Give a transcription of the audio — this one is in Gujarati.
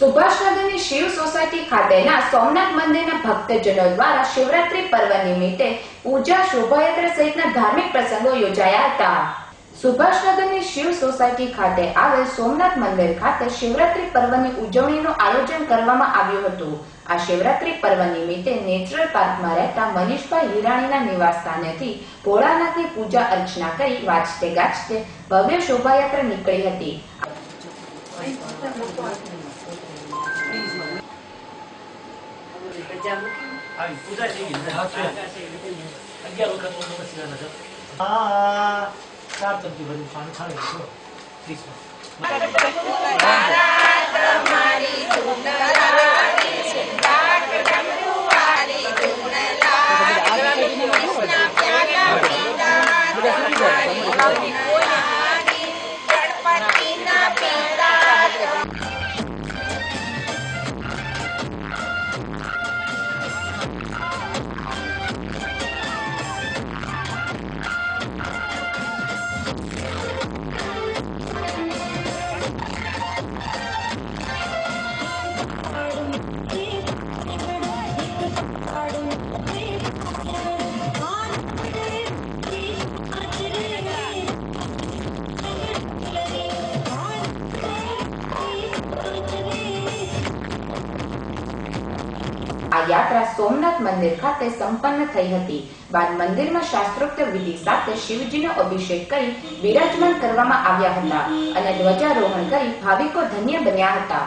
સુભાષનગરની શિવ સોસાયટી ખાતેના સોમનાથ મંદિરના ભક્તજનો દ્વારા શિવરાત્રી પર્વ નિમિત્તે પૂજા, શોભાયાત્રા સહિતના ધાર્મિક પ્રસંગો યોજાયા હતા. સુભાષનગરની શિવ સોસાયટી ખાતે આવેલ સોમનાથ મંદિર ખાતે શિવરાત્રી પર્વની ઉજવણીનું આયોજન કરવામાં આવ્યું હતું. આ શિવરાત્રી પર્વ નિમિત્તે નેચરલ પાર્કમાં રહેતા મનીષભાઈ હિરાણીના નિવાસસ્થાનેથી ભોળાનાથની પૂજા અર્ચના કરી વાંચતે ગાજતે ભવ્ય શોભાયાત્રા નીકળી હતી. ચાર ચમચી ભરીને પાણી દીધું. ત્રીસમાં. યાત્રા સોમનાથ મંદિર ખાતે સંપન્ન થઈ હતી. બાદ મંદિરમાં શાસ્ત્રોક્ત વિધિ સાથે શિવજીનો અભિષેક કરી બિરાજમાન કરવામાં આવ્યા હતા અને ધ્વજારોહણ કરી ભાવિકો ધન્ય બન્યા હતા.